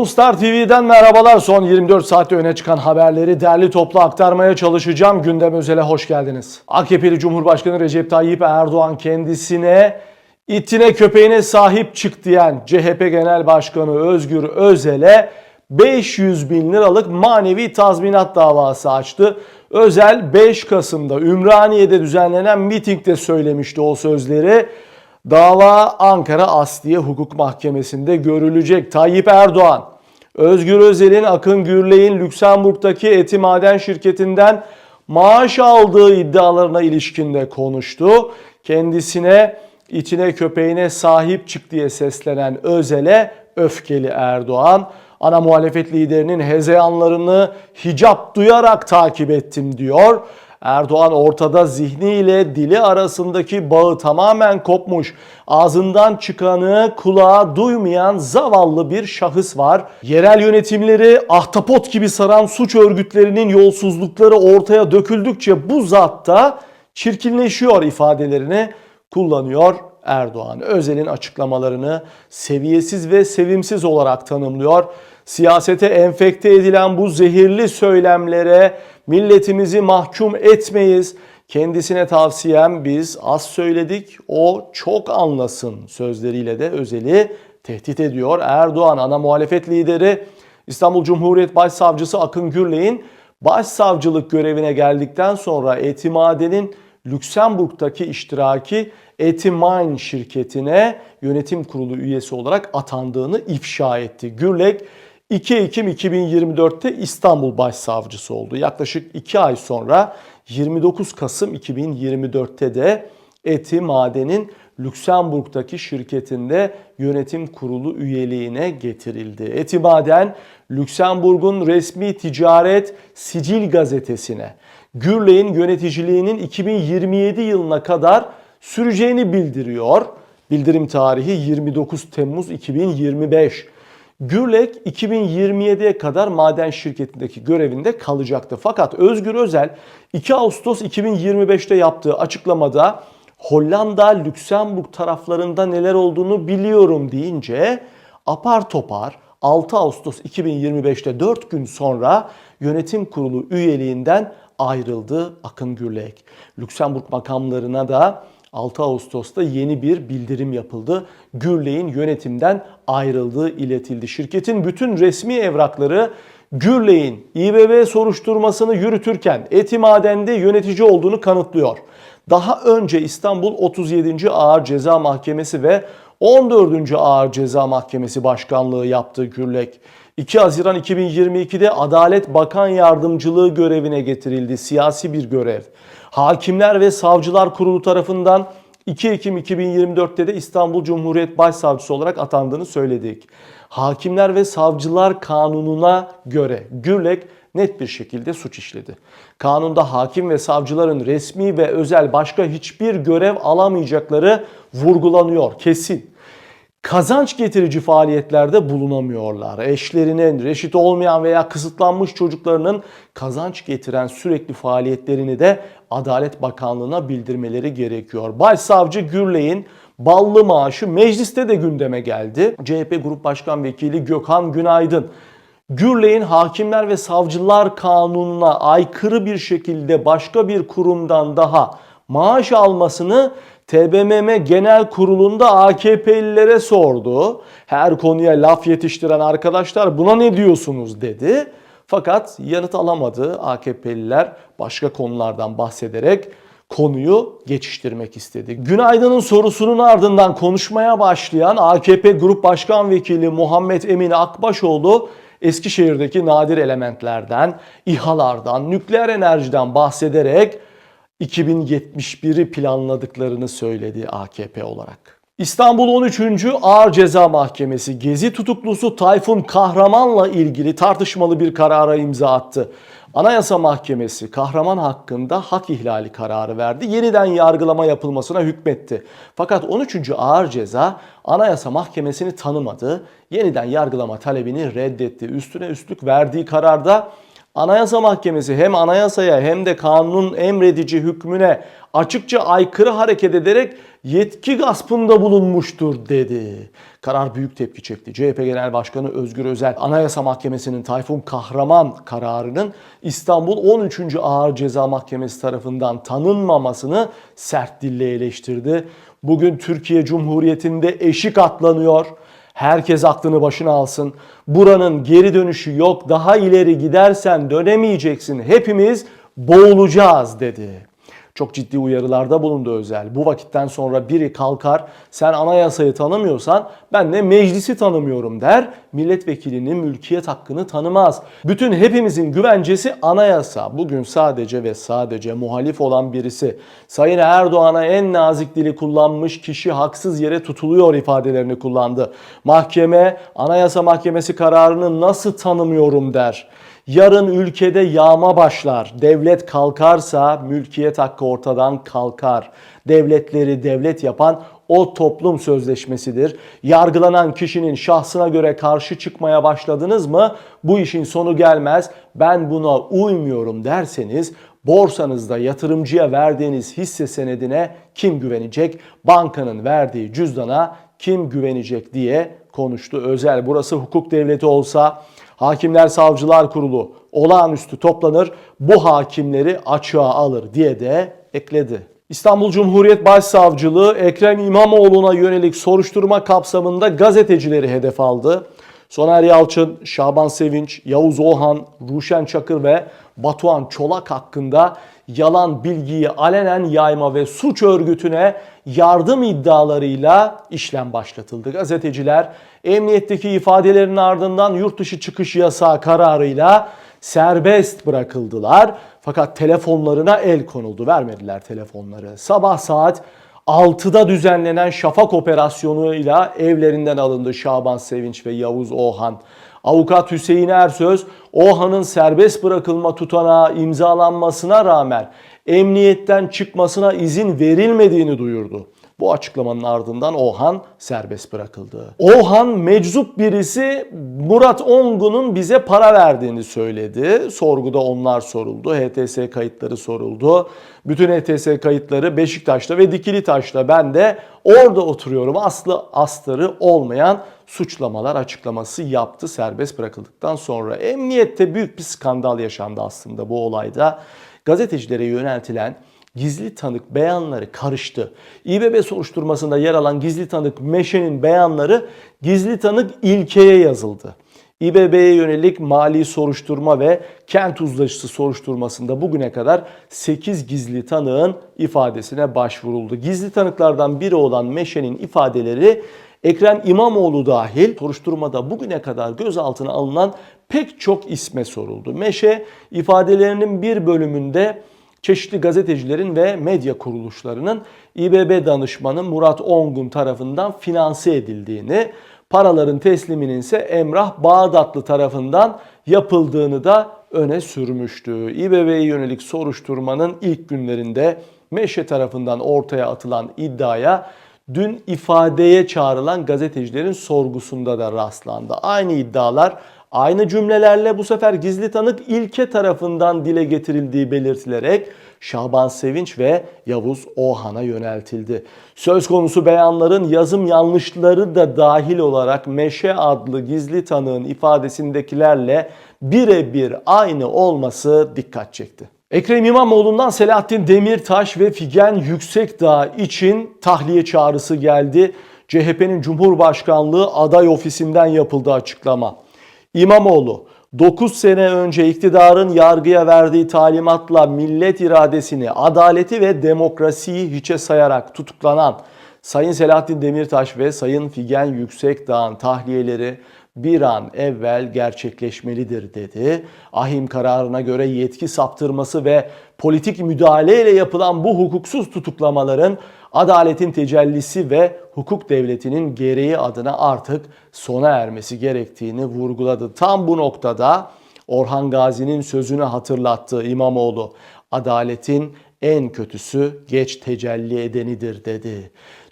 Moonstar TV'den merhabalar. Son 24 saatte öne çıkan haberleri derli toplu aktarmaya çalışacağım. Gündem özele hoş geldiniz. AKP'li Cumhurbaşkanı Recep Tayyip Erdoğan kendisine itine köpeğine sahip çık diyen CHP Genel Başkanı Özgür Özel'e 500 bin liralık manevi tazminat davası açtı. Özel 5 Kasım'da Ümraniye'de düzenlenen mitingde söylemişti o sözleri. Dava Ankara Asliye Hukuk Mahkemesi'nde görülecek. Tayyip Erdoğan, Özgür Özel'in Akın Gürley'in Lüksemburg'daki Eti Maden şirketinden maaş aldığı iddialarına ilişkinde konuştu. Kendisine içine köpeğine sahip çık diye seslenen Özel'e öfkeli Erdoğan, ana muhalefet liderinin hezeyanlarını hicap duyarak takip ettim diyor. Erdoğan ortada zihniyle dili arasındaki bağı tamamen kopmuş. Ağzından çıkanı kulağa duymayan zavallı bir şahıs var. Yerel yönetimleri ahtapot gibi saran suç örgütlerinin yolsuzlukları ortaya döküldükçe bu zatta çirkinleşiyor ifadelerini kullanıyor Erdoğan. Özel'in açıklamalarını seviyesiz ve sevimsiz olarak tanımlıyor. Siyasete enfekte edilen bu zehirli söylemlere milletimizi mahkum etmeyiz. Kendisine tavsiyem biz az söyledik, o çok anlasın sözleriyle de Özel'i tehdit ediyor. Erdoğan ana muhalefet lideri İstanbul Cumhuriyet Başsavcısı Akın Gürley'in başsavcılık görevine geldikten sonra Etimade'nin Lüksemburg'daki iştiraki Etimine şirketine yönetim kurulu üyesi olarak atandığını ifşa etti. Gürlek 2 Ekim 2024'te İstanbul Başsavcısı oldu. Yaklaşık 2 ay sonra 29 Kasım 2024'te de Eti Maden'in Lüksemburg'daki şirketinde yönetim kurulu üyeliğine getirildi. Eti Maden, Lüksemburg'un resmi ticaret sicil gazetesine Gürley'in yöneticiliğinin 2027 yılına kadar süreceğini bildiriyor. Bildirim tarihi 29 Temmuz 2025. Gürlek 2027'ye kadar maden şirketindeki görevinde kalacaktı. Fakat Özgür Özel 2 Ağustos 2025'te yaptığı açıklamada Hollanda, Lüksemburg taraflarında neler olduğunu biliyorum deyince apar topar 6 Ağustos 2025'te 4 gün sonra yönetim kurulu üyeliğinden ayrıldı Akın Gürlek. Lüksemburg makamlarına da 6 Ağustos'ta yeni bir bildirim yapıldı. Gürley'in yönetimden ayrıldığı iletildi. Şirketin bütün resmi evrakları Gürley'in İBB soruşturmasını yürütürken Etimaden'de yönetici olduğunu kanıtlıyor. Daha önce İstanbul 37. Ağır Ceza Mahkemesi ve 14. Ağır Ceza Mahkemesi Başkanlığı yaptı Gürlek. 2 Haziran 2022'de Adalet Bakan Yardımcılığı görevine getirildi. Siyasi bir görev. Hakimler ve Savcılar Kurulu tarafından 2 Ekim 2024'te de İstanbul Cumhuriyet Başsavcısı olarak atandığını söyledik. Hakimler ve Savcılar Kanunu'na göre Gürlek net bir şekilde suç işledi. Kanunda hakim ve savcıların resmi ve özel başka hiçbir görev alamayacakları vurgulanıyor kesin kazanç getirici faaliyetlerde bulunamıyorlar. Eşlerinin, reşit olmayan veya kısıtlanmış çocuklarının kazanç getiren sürekli faaliyetlerini de Adalet Bakanlığı'na bildirmeleri gerekiyor. Başsavcı Gürley'in ballı maaşı mecliste de gündeme geldi. CHP Grup Başkan Vekili Gökhan Günaydın Gürley'in Hakimler ve Savcılar Kanunu'na aykırı bir şekilde başka bir kurumdan daha maaş almasını TBMM Genel Kurulu'nda AKP'lilere sordu. Her konuya laf yetiştiren arkadaşlar buna ne diyorsunuz dedi. Fakat yanıt alamadı AKP'liler başka konulardan bahsederek konuyu geçiştirmek istedi. Günaydın'ın sorusunun ardından konuşmaya başlayan AKP Grup Başkan Vekili Muhammed Emin Akbaşoğlu Eskişehir'deki nadir elementlerden, İHA'lardan, nükleer enerjiden bahsederek 2071'i planladıklarını söyledi AKP olarak. İstanbul 13. Ağır Ceza Mahkemesi Gezi tutuklusu Tayfun Kahraman'la ilgili tartışmalı bir karara imza attı. Anayasa Mahkemesi Kahraman hakkında hak ihlali kararı verdi. Yeniden yargılama yapılmasına hükmetti. Fakat 13. Ağır Ceza Anayasa Mahkemesi'ni tanımadı. Yeniden yargılama talebini reddetti. Üstüne üstlük verdiği kararda Anayasa Mahkemesi hem anayasaya hem de kanunun emredici hükmüne açıkça aykırı hareket ederek yetki gaspında bulunmuştur dedi. Karar büyük tepki çekti. CHP Genel Başkanı Özgür Özel, Anayasa Mahkemesi'nin Tayfun Kahraman kararının İstanbul 13. Ağır Ceza Mahkemesi tarafından tanınmamasını sert dille eleştirdi. Bugün Türkiye Cumhuriyeti'nde eşik atlanıyor. Herkes aklını başına alsın. Buranın geri dönüşü yok. Daha ileri gidersen dönemeyeceksin. Hepimiz boğulacağız dedi. Çok ciddi uyarılarda bulundu Özel. Bu vakitten sonra biri kalkar sen anayasayı tanımıyorsan ben de meclisi tanımıyorum der. Milletvekilinin mülkiyet hakkını tanımaz. Bütün hepimizin güvencesi anayasa. Bugün sadece ve sadece muhalif olan birisi Sayın Erdoğan'a en nazik dili kullanmış kişi haksız yere tutuluyor ifadelerini kullandı. Mahkeme Anayasa Mahkemesi kararını nasıl tanımıyorum der. Yarın ülkede yağma başlar. Devlet kalkarsa mülkiyet hakkı ortadan kalkar. Devletleri devlet yapan o toplum sözleşmesidir. Yargılanan kişinin şahsına göre karşı çıkmaya başladınız mı bu işin sonu gelmez. Ben buna uymuyorum derseniz borsanızda yatırımcıya verdiğiniz hisse senedine kim güvenecek? Bankanın verdiği cüzdana kim güvenecek diye konuştu. Özel burası hukuk devleti olsa Hakimler Savcılar Kurulu olağanüstü toplanır, bu hakimleri açığa alır diye de ekledi. İstanbul Cumhuriyet Başsavcılığı Ekrem İmamoğlu'na yönelik soruşturma kapsamında gazetecileri hedef aldı. Soner Yalçın, Şaban Sevinç, Yavuz Oğan, Ruşen Çakır ve Batuhan Çolak hakkında yalan bilgiyi alenen yayma ve suç örgütüne yardım iddialarıyla işlem başlatıldı. Gazeteciler emniyetteki ifadelerin ardından yurt dışı çıkış yasağı kararıyla serbest bırakıldılar. Fakat telefonlarına el konuldu. Vermediler telefonları. Sabah saat 6'da düzenlenen Şafak operasyonuyla evlerinden alındı Şaban Sevinç ve Yavuz Oğan. Avukat Hüseyin Ersöz, Oğan'ın serbest bırakılma tutanağı imzalanmasına rağmen emniyetten çıkmasına izin verilmediğini duyurdu. Bu açıklamanın ardından Ohan serbest bırakıldı. Ohan meczup birisi Murat Ongun'un bize para verdiğini söyledi. Sorguda onlar soruldu. HTS kayıtları soruldu. Bütün HTS kayıtları Beşiktaş'ta ve Dikili Taş'ta ben de orada oturuyorum. Aslı astarı olmayan suçlamalar açıklaması yaptı serbest bırakıldıktan sonra. Emniyette büyük bir skandal yaşandı aslında bu olayda. Gazetecilere yöneltilen gizli tanık beyanları karıştı. İBB soruşturmasında yer alan gizli tanık Meşe'nin beyanları gizli tanık ilkeye yazıldı. İBB'ye yönelik mali soruşturma ve kent uzlaşısı soruşturmasında bugüne kadar 8 gizli tanığın ifadesine başvuruldu. Gizli tanıklardan biri olan Meşe'nin ifadeleri Ekrem İmamoğlu dahil soruşturmada bugüne kadar gözaltına alınan pek çok isme soruldu. Meşe ifadelerinin bir bölümünde çeşitli gazetecilerin ve medya kuruluşlarının İBB danışmanı Murat Ongun tarafından finanse edildiğini, paraların tesliminin ise Emrah Bağdatlı tarafından yapıldığını da öne sürmüştü. İBB'ye yönelik soruşturmanın ilk günlerinde Meşe tarafından ortaya atılan iddiaya dün ifadeye çağrılan gazetecilerin sorgusunda da rastlandı. Aynı iddialar aynı cümlelerle bu sefer gizli tanık ilke tarafından dile getirildiği belirtilerek Şaban Sevinç ve Yavuz Oğan'a yöneltildi. Söz konusu beyanların yazım yanlışları da dahil olarak Meşe adlı gizli tanığın ifadesindekilerle birebir aynı olması dikkat çekti. Ekrem İmamoğlu'ndan Selahattin Demirtaş ve Figen Yüksekdağ için tahliye çağrısı geldi. CHP'nin Cumhurbaşkanlığı aday ofisinden yapıldı açıklama. İmamoğlu 9 sene önce iktidarın yargıya verdiği talimatla millet iradesini, adaleti ve demokrasiyi hiçe sayarak tutuklanan Sayın Selahattin Demirtaş ve Sayın Figen Yüksekdağ'ın tahliyeleri bir an evvel gerçekleşmelidir dedi. Ahim kararına göre yetki saptırması ve politik müdahaleyle yapılan bu hukuksuz tutuklamaların adaletin tecellisi ve hukuk devletinin gereği adına artık sona ermesi gerektiğini vurguladı. Tam bu noktada Orhan Gazi'nin sözünü hatırlattı İmamoğlu. Adaletin en kötüsü geç tecelli edenidir dedi.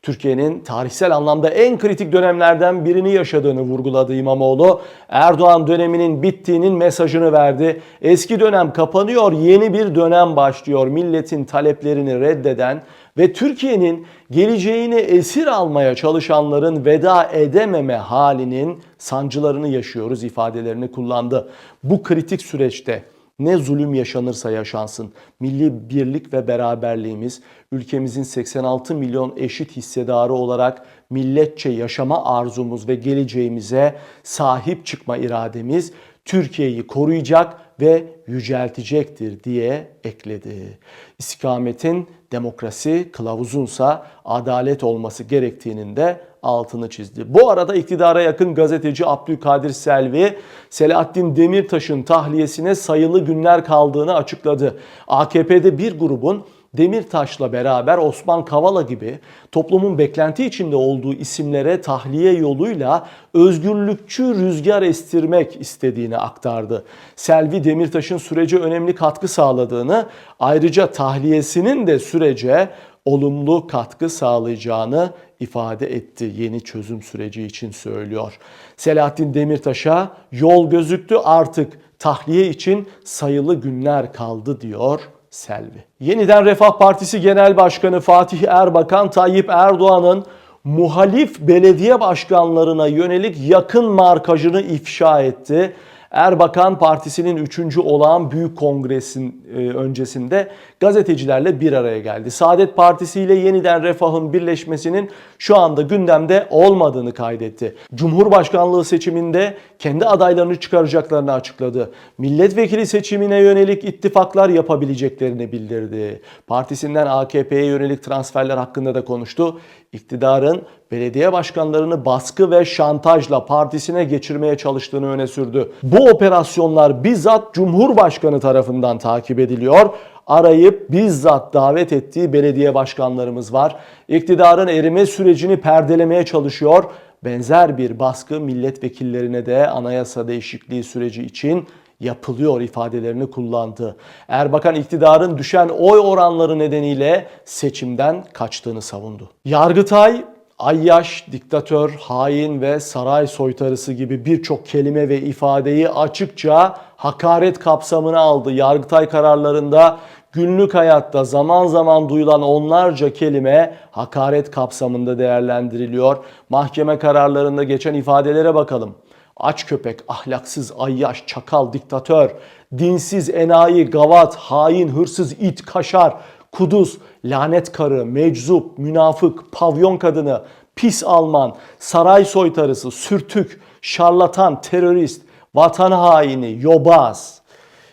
Türkiye'nin tarihsel anlamda en kritik dönemlerden birini yaşadığını vurguladı İmamoğlu. Erdoğan döneminin bittiğinin mesajını verdi. Eski dönem kapanıyor, yeni bir dönem başlıyor. Milletin taleplerini reddeden ve Türkiye'nin geleceğini esir almaya çalışanların veda edememe halinin sancılarını yaşıyoruz ifadelerini kullandı. Bu kritik süreçte ne zulüm yaşanırsa yaşansın, milli birlik ve beraberliğimiz, ülkemizin 86 milyon eşit hissedarı olarak milletçe yaşama arzumuz ve geleceğimize sahip çıkma irademiz Türkiye'yi koruyacak ve yüceltecektir diye ekledi. İstikametin demokrasi, kılavuzunsa adalet olması gerektiğinin de altını çizdi. Bu arada iktidara yakın gazeteci Abdülkadir Selvi, Selahattin Demirtaş'ın tahliyesine sayılı günler kaldığını açıkladı. AKP'de bir grubun Demirtaş'la beraber Osman Kavala gibi toplumun beklenti içinde olduğu isimlere tahliye yoluyla özgürlükçü rüzgar estirmek istediğini aktardı. Selvi Demirtaş'ın sürece önemli katkı sağladığını, ayrıca tahliyesinin de sürece olumlu katkı sağlayacağını ifade etti. Yeni çözüm süreci için söylüyor. Selahattin Demirtaş'a yol gözüktü artık tahliye için sayılı günler kaldı diyor Selvi. Yeniden Refah Partisi Genel Başkanı Fatih Erbakan Tayyip Erdoğan'ın muhalif belediye başkanlarına yönelik yakın markajını ifşa etti. Erbakan partisinin 3. olağan büyük kongresin e, öncesinde gazetecilerle bir araya geldi. Saadet Partisi ile yeniden refahın birleşmesinin şu anda gündemde olmadığını kaydetti. Cumhurbaşkanlığı seçiminde kendi adaylarını çıkaracaklarını açıkladı. Milletvekili seçimine yönelik ittifaklar yapabileceklerini bildirdi. Partisinden AKP'ye yönelik transferler hakkında da konuştu. İktidarın belediye başkanlarını baskı ve şantajla partisine geçirmeye çalıştığını öne sürdü. Bu operasyonlar bizzat Cumhurbaşkanı tarafından takip ediliyor. Arayıp bizzat davet ettiği belediye başkanlarımız var. İktidarın erime sürecini perdelemeye çalışıyor. Benzer bir baskı milletvekillerine de anayasa değişikliği süreci için yapılıyor ifadelerini kullandı. Erbakan iktidarın düşen oy oranları nedeniyle seçimden kaçtığını savundu. Yargıtay Ayyaş, diktatör, hain ve saray soytarısı gibi birçok kelime ve ifadeyi açıkça hakaret kapsamına aldı. Yargıtay kararlarında günlük hayatta zaman zaman duyulan onlarca kelime hakaret kapsamında değerlendiriliyor. Mahkeme kararlarında geçen ifadelere bakalım. Aç köpek, ahlaksız, ayyaş, çakal, diktatör, dinsiz, enayi, gavat, hain, hırsız, it, kaşar, kuduz, lanet karı, meczup, münafık, pavyon kadını, pis Alman, saray soytarısı, sürtük, şarlatan, terörist, vatan haini, yobaz.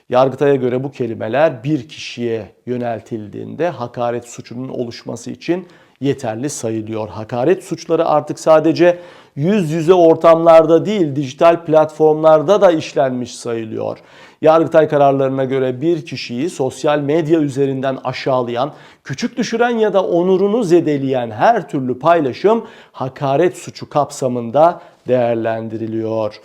Yargıtay'a göre bu kelimeler bir kişiye yöneltildiğinde hakaret suçunun oluşması için yeterli sayılıyor. Hakaret suçları artık sadece yüz yüze ortamlarda değil dijital platformlarda da işlenmiş sayılıyor. Yargıtay kararlarına göre bir kişiyi sosyal medya üzerinden aşağılayan, küçük düşüren ya da onurunu zedeleyen her türlü paylaşım hakaret suçu kapsamında değerlendiriliyor.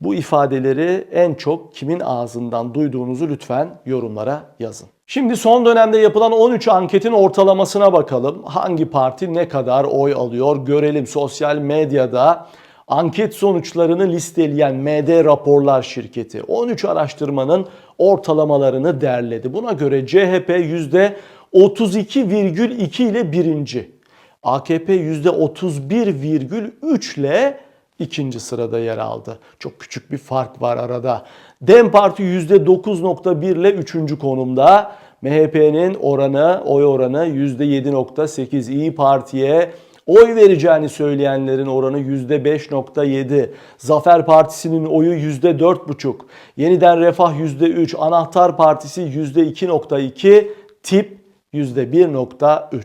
Bu ifadeleri en çok kimin ağzından duyduğunuzu lütfen yorumlara yazın. Şimdi son dönemde yapılan 13 anketin ortalamasına bakalım. Hangi parti ne kadar oy alıyor görelim. Sosyal medyada anket sonuçlarını listeleyen MD Raporlar şirketi 13 araştırmanın ortalamalarını derledi. Buna göre CHP %32,2 ile birinci. AKP %31,3 ile ikinci sırada yer aldı. Çok küçük bir fark var arada. DEM Parti %9.1 ile üçüncü konumda. MHP'nin oranı, oy oranı %7.8. İyi Parti'ye oy vereceğini söyleyenlerin oranı %5.7. Zafer Partisi'nin oyu %4.5. Yeniden Refah %3. Anahtar Partisi %2.2. Tip %1.3.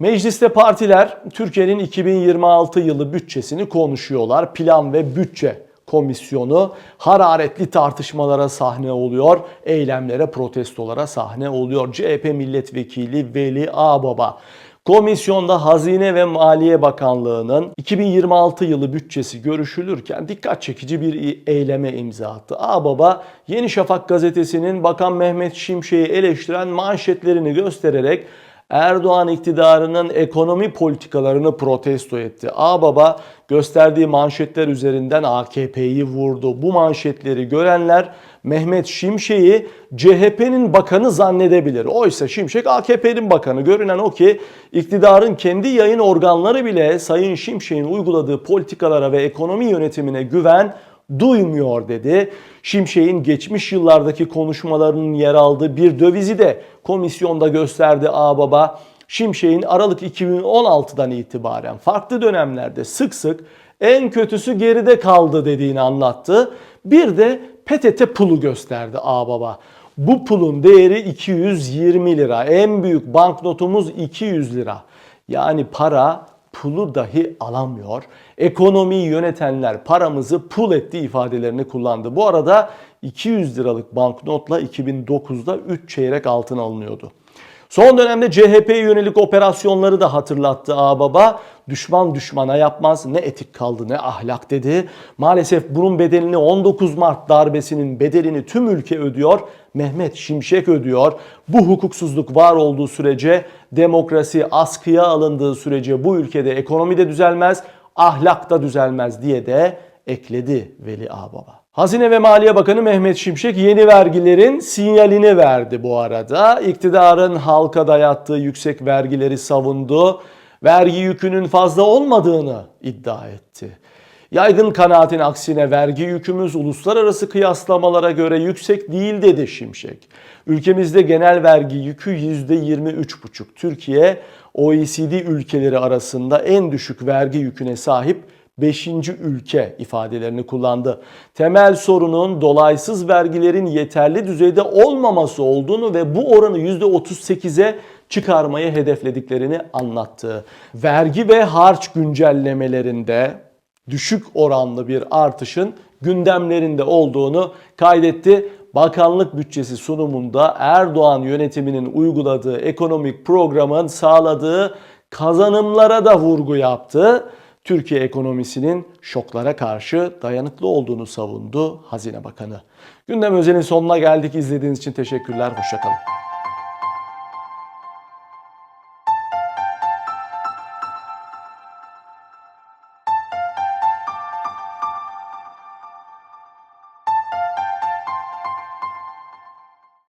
Mecliste partiler Türkiye'nin 2026 yılı bütçesini konuşuyorlar. Plan ve bütçe komisyonu hararetli tartışmalara sahne oluyor. Eylemlere, protestolara sahne oluyor. CHP milletvekili Veli Ağbaba Komisyonda Hazine ve Maliye Bakanlığı'nın 2026 yılı bütçesi görüşülürken dikkat çekici bir eyleme imza attı. Ağbaba Yeni Şafak gazetesinin Bakan Mehmet Şimşek'i eleştiren manşetlerini göstererek Erdoğan iktidarının ekonomi politikalarını protesto etti. Ağbaba gösterdiği manşetler üzerinden AKP'yi vurdu. Bu manşetleri görenler Mehmet Şimşek'i CHP'nin bakanı zannedebilir. Oysa Şimşek AKP'nin bakanı. Görünen o ki iktidarın kendi yayın organları bile Sayın Şimşek'in uyguladığı politikalara ve ekonomi yönetimine güven duymuyor dedi. Şimşek'in geçmiş yıllardaki konuşmalarının yer aldığı bir dövizi de komisyonda gösterdi Ağbaba. Şimşek'in Aralık 2016'dan itibaren farklı dönemlerde sık sık en kötüsü geride kaldı dediğini anlattı. Bir de PTT pulu gösterdi Ağbaba. Bu pulun değeri 220 lira. En büyük banknotumuz 200 lira. Yani para pulu dahi alamıyor. Ekonomiyi yönetenler paramızı pul etti ifadelerini kullandı. Bu arada 200 liralık banknotla 2009'da 3 çeyrek altın alınıyordu. Son dönemde CHP'ye yönelik operasyonları da hatırlattı Ağbaba. Düşman düşmana yapmaz ne etik kaldı ne ahlak dedi. Maalesef bunun bedelini 19 Mart darbesinin bedelini tüm ülke ödüyor. Mehmet Şimşek ödüyor. Bu hukuksuzluk var olduğu sürece demokrasi askıya alındığı sürece bu ülkede ekonomi de düzelmez, ahlak da düzelmez diye de ekledi Veli Ağbaba. Hazine ve Maliye Bakanı Mehmet Şimşek yeni vergilerin sinyalini verdi bu arada. İktidarın halka dayattığı yüksek vergileri savundu. Vergi yükünün fazla olmadığını iddia etti. Yaygın kanaatin aksine vergi yükümüz uluslararası kıyaslamalara göre yüksek değil dedi Şimşek. Ülkemizde genel vergi yükü %23,5. Türkiye OECD ülkeleri arasında en düşük vergi yüküne sahip 5. ülke ifadelerini kullandı. Temel sorunun dolaysız vergilerin yeterli düzeyde olmaması olduğunu ve bu oranı %38'e çıkarmayı hedeflediklerini anlattı. Vergi ve harç güncellemelerinde düşük oranlı bir artışın gündemlerinde olduğunu kaydetti. Bakanlık bütçesi sunumunda Erdoğan yönetiminin uyguladığı ekonomik programın sağladığı kazanımlara da vurgu yaptı. Türkiye ekonomisinin şoklara karşı dayanıklı olduğunu savundu Hazine Bakanı. Gündem özelin sonuna geldik. İzlediğiniz için teşekkürler. Hoşçakalın.